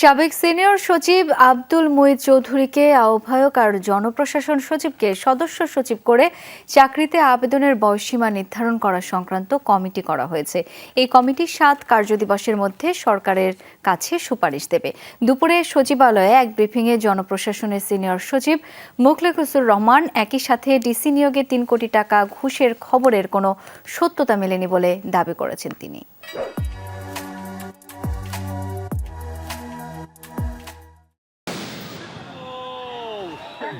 সাবেক সিনিয়র সচিব আব্দুল মুইদ চৌধুরীকে আহ্বায়ক আর জনপ্রশাসন সচিবকে সদস্য সচিব করে চাকরিতে আবেদনের বয়সীমা নির্ধারণ করা সংক্রান্ত কমিটি করা হয়েছে। এই কমিটি সাত কার্যদিবসের মধ্যে সরকারের কাছে সুপারিশ দেবে। দুপুরে সচিবালয়ে এক ব্রিফিংয়ে জনপ্রশাসনের সিনিয়র সচিব মুখলেকুসুর রহমান একই সাথে ডিসি নিয়োগে তিন কোটি টাকা ঘুষের খবরের কোনো সত্যতা মেলেনি বলে দাবি করেছেন তিনি।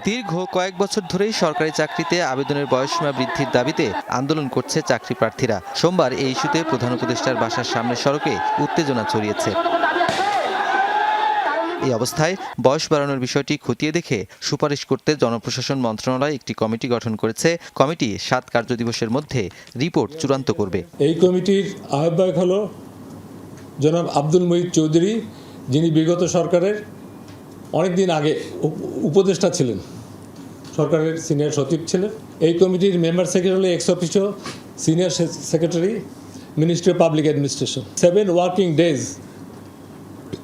দীর্ঘ কয়েক বছর ধরেই সরকারি চাকরিতে আবেদনের বয়সসীমা বৃদ্ধির দাবিতে আন্দোলন করছে চাকরি প্রার্থীরা। সোমবার এই ইস্যুতে প্রধান উপদেষ্টার বাসার সামনের সড়কে উত্তেজনা ছড়িয়েছে। এই অবস্থায় বয়স বাড়ানোর বিষয়টি খতিয়ে দেখে সুপারিশ করতে জনপ্রশাসন মন্ত্রণালয় একটি কমিটি গঠন করেছে। কমিটি সাত কার্যদিবসের মধ্যে রিপোর্ট চূড়ান্ত করবে। এই কমিটির আহ্বায়ক হলো জনাব আব্দুল মহিদ চৌধুরী, যিনি বিগত সরকারের অনেক দিন আগে উপ- উপদেষ্টা ছিলেন, সরকারের সিনিয়র সচিব ছিলেন। এই কমিটির member secretary ex officio senior secretary ministry of public administration seven working days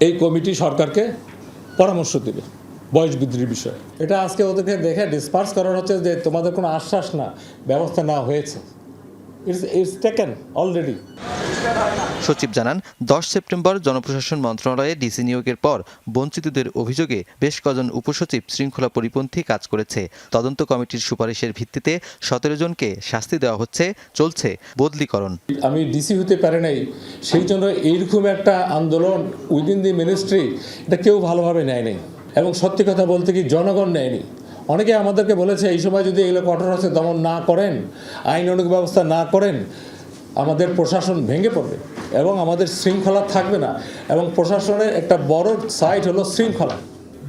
এই কমিটি সরকারকে পরামর্শ দেবে বয়স বৃদ্ধির বিষয়ে। এটা আজকে ওদেরকে দেখে ডিসপার্স করার হচ্ছে যে তোমাদের কোনো আশ্বাস না, ব্যবস্থা না হয়েছে। ইটস ইটস টেকেন অলরেডি সচিব জানান, দশ সেপ্টেম্বর জনপ্রশাসন মন্ত্রণালয়ে ডিসি নিয়োগের পর বঞ্চিতদের অভিযোগে বেশ কজন উপসচিব শৃঙ্খলা পরিপন্থী কাজ করেছে। তদন্ত কমিটির সুপারিশের ভিত্তিতে সতেরো জনকে শাস্তি দেওয়া হচ্ছে, চলছে বদলিকরণ। আমি ডিসি হতে পারে নাই, সেই জন্য এইরকম একটা আন্দোলন উইদিন দি মিনিস্ট্রি এটা কেউ ভালোভাবে নেয় নাই। এবং সত্যি কথা বলতে কি জনগণ নেয়নি। অনেকে আমাদেরকে বলেছে, এই সময় যদি এগুলো কঠোর হচ্ছে দমন না করেন আইন অনুগ ব্যবস্থা না করেন আমাদের প্রশাসন ভেঙে পড়বে এবং আমাদের শৃঙ্খলা থাকবে না। এবং প্রশাসনের একটা বড় সাইট হলো শৃঙ্খলা।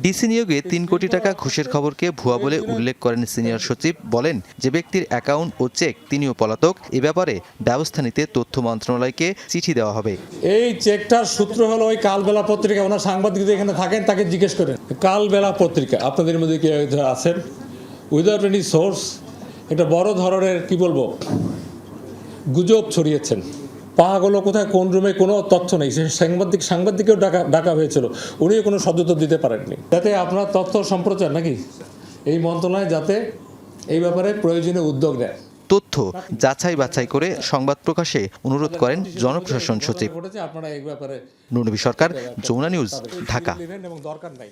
ডিসি নিয়োগে তিন কোটি টাকা ঘুষের খবরকে ভুয়া বলে উল্লেখ করেন সিনিয়র সচিব। বলেন যে ব্যক্তির অ্যাকাউন্ট ও চেক তিনিও পলাতক। এ ব্যাপারে ব্যবস্থা নিতে তথ্য মন্ত্রণালয়কে চিঠি দেওয়া হবে। এই চেকটার সূত্র হলো ওই কালবেলা পত্রিকা ওনার সাংবাদিকদের এখানে থাকেন তাকে জিজ্ঞেস করেন। কালবেলা পত্রিকা আপনাদের মধ্যে কি আছেন? উইদাউট এনি সোর্স একটা বড় ধরনের কি বলব? গুজব ছড়িয়েছেন। পাহাগুলো কোথায় কোন রুমে কোনো তথ্য নেই। সে সাংবাদিক সাংবাদিকেও ডাকা ডাকা হয়েছিল। উনিও কোনো সদুত্তর দিতে পারেননি। যাতে আপনার তথ্য সম্প্রচার নাকি? এই মন্ত্রণালয় যাতে এই ব্যাপারে প্রয়োজনীয় উদ্যোগ নেয়। তথ্য যাচাই বাছাই করে সংবাদ প্রকাশে অনুরোধ করেন জনপ্রশাসন সচিব। ঘটেছে আপনারা এই ব্যাপারে সরকার যমুনা নিউজ ঢাকা। এবং দরকার নাই।